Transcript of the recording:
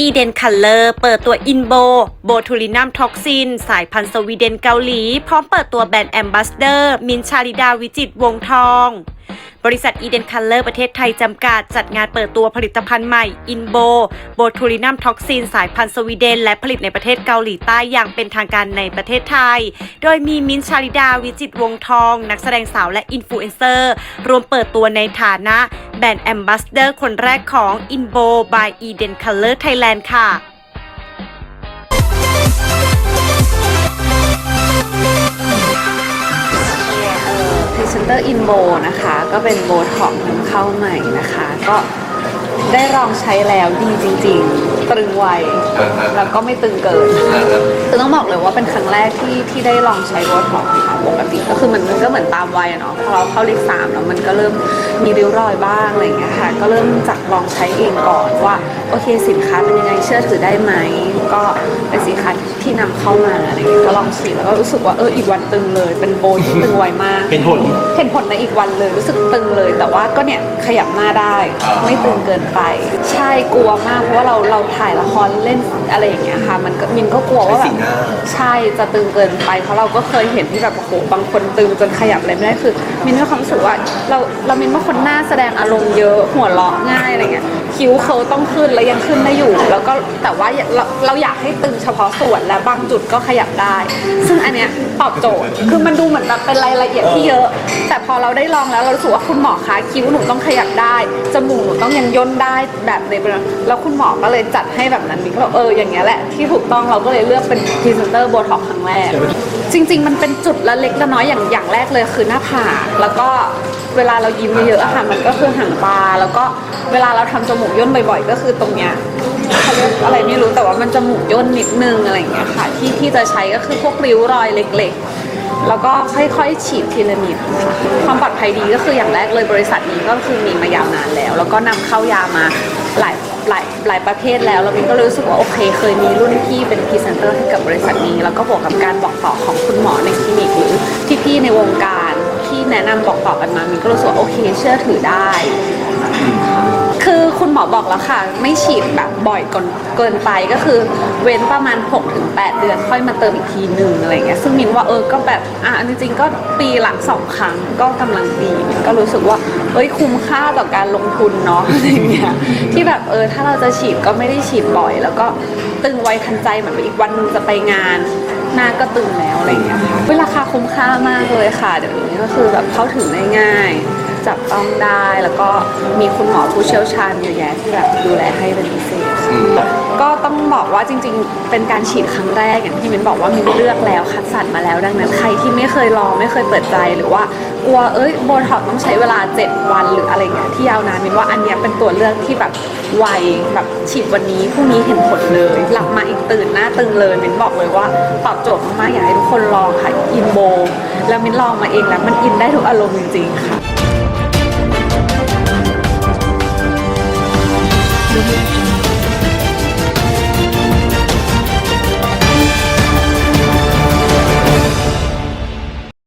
อีเดนคัลเลอร์เปิดตัวอินโบโบทูลินัมท็อกซิน สายพันธุ์สวีเดนเกาหลี พร้อมเปิดตัวแบรนด์แอมบาสเดอร์ มินชาลิดาวิจิตวงทองบริษัทอีเดนคัลเลอร์ประเทศไทยจำกัด จัดงานเปิดตัวผลิตภัณฑ์ใหม่อินโบโบทูลินัมท็อกซิน สายพันธุ์สวีเดน และผลิตในประเทศเกาหลีใต้อย่างเป็นทางการในประเทศไทย โดยมีมินชาลิดาวิจิตวงทอง นักแสดงสาวและอินฟลูเอนเซอร์ รวมเปิดตัวในฐานะ แบรนด์แอมบาสเดอร์คนแรกของ Inbo by Eden Color Thailand ค่ะพรีเซนเตอร์อินโบนะคะ ก็เป็นโบท็อกซ์นำเข้าใหม่นะคะ ก็ ได้ลองใช้แล้วดีจริง ๆ ตรึงไวแล้วก็ไม่ตึงเกินคือต้องบอกเลยว่าเป็นครั้งแรกที่ที่ได้ลองใช้โบท็อกซ์ค่ะปกติก็คือมันมันก็เหมือนตามวัยอะเนาะพอเราเข้าเลขสามแล้วมันก็เริ่มมีริ้วรอยบ้างอะไรอย่างเงี้ยค่ะ ก็เริ่มจากลองใช้เองก่อนว่าโอเคสินค้าเป็นยังไงเชื่อถือได้ไหมก็เป็นสินค้าที่นำเข้ามาอะไรอย่างเงี้ยก็ลองฉีดแล้วก็รู้สึกว่าเอออีกวันตึงเลย เป็นโบที่ตึงไวมากเห็นผลเห็นผลในอีกวันเลยรู้สึกตึงเลย แต่ว่าก็เนี่ยขยับหน้าได้อ่าไม่ตึงเกินไป ใช่กลัวมากเพราะว่าเราเราถ่ายละครเล่นอะไรอย่างเงี้ยค่ะ มันก็มินก็กลัวว่าแบใช้สีบหน้าใช่จะตึงเกินไปเพราะเราก็เคยเห็นที่แบบโอ้โหบางคนตึงจนขยับอะไรไม่ได้คือมินมีความรู้สึกว่าเราเรามินว่าคนหน้าแสดงอารมณ์เยอะหัวเราะง่ายอะไรเงี้ยคิ้วเขาต้องขึ้นแล้วยังขึ้นได้อยู่ แล้วก็แต่ว่าเราเราอยากให้ตึงเฉพาะส่วนและบางจุดก็ขยับได้ ซึ่งอันเนี้ยตอบโจทย์คือมันดูเหมือนแบบเป็นรายละเอียดที่เยอะ แต่พอเราได้ลองแล้วเรารู้สึกว่าคุณหมอคะคิ้วหนูต้องขยับได้จมูกหนูต้องยังย่นได้แบบในแล้วคุณหมอก็เลยจัดให้แบบนั้นมินก็เอออย่างเงี้ยแหละที่ถูกต้องเราก็เลยเลือกเป็นพรีเซนเตอร์โบท็อกครั้งแรก จริง ๆ มันเป็นจุดละเล็กละน้อยอย่างอย่างแรกเลยคือหน้าผากแล้วก็เวลาเรายิ้มเยอะๆอะค่ะมันก็คือหางตาแล้วก็เวลาเราทำจมูกย่นบ่อยๆ ก็คือตรงเนี้ยเขาเรียกอะไรไม่รู้แต่ว่ามันจมูกย่นนิดนึงอะไรอย่างเงี้ยค่ะที่ที่จะใช้ก็คือพวกริ้วรอยเล็ก ๆ แล้วก็ค่อยๆฉีดทีละนิดค่ะความปลอดภัยดีก็คืออย่างแรกเลยบริษัทนี้ก็คือมีมายาวนานแล้ว แล้วก็นำเข้ายามาหลายหลายหลายประเภทแล้วแล้วมินก็รู้สึกว่าโอเค เคยมีรุ่นพี่เป็นพรีเซนเตอร์ให้กับบริษัทนี้ แล้วก็บวกกับการบอกต่อของคุณหมอในคลินิกหรือพี่ๆในวงการที่แนะนำบอกต่อกันมามินก็รู้สึกว่าโอเค เชื่อถือได้ คุณหมอบอกแล้วค่ะ ไม่ฉีดแบบบ่อยเกินเกินไปก็คือ เว้นประมาณ 6-8 เดือนค่อยมาเติมอีกทีหนึ่งอะไรเงี้ยซึ่งมินว่าเออก็แบบอะจริงๆก็ปีหละสองครั้งก็กำลังดีมินก็รู้สึกว่าเอ้ยคุ้มค่าต่อการลงทุนเนาะอะไรเงี้ยที่แบบเออถ้าเราจะฉีดก็ไม่ได้ฉีดบ่อย แล้วก็ตึงไวทันใจเหมือนอีกวันหนึงจะไปงานหน้าก็ตึงแล้วอะไรเงี้ยเวลาคาคุ้มค่ามากเลยค่ะ เดี๋ยวนี้ก็คือแบบเข้าถึงได้ง่าย จับต้องได้ แล้วก็มีคุณหมอผู้เชี่ยวชาญเยอะแยะที่แบบดูแลให้เป็นพิเศษค่ะก็ต้องบอกว่าจริง ๆ เป็นการฉีดครั้งแรกอย่างที่มินบอกว่ามินเลือกแล้วคัดสรรมาแล้ว ดังนั้นใครที่ไม่เคยลองไม่เคยเปิดใจหรือว่ากลัวเอ้ยโบท็อกซ์ต้องใช้เวลา 7 วันหรืออะไรเงี้ยที่ยาวนานมินว่าอันเนี้ยเป็นตัวเลือกที่แบบไวแบบฉีดวันนี้พรุ่งนี้เห็นผลเลยหลับมาอีกตื่นหน้าตึงเลยมินบอกเลยว่าตอบโจทย์มากๆอยากให้ทุกคนลองค่ะอินโบ แล้วมินลองมาเองแล้วมันอินได้ทุกอารมณ์จริงๆค่ะ Thank you.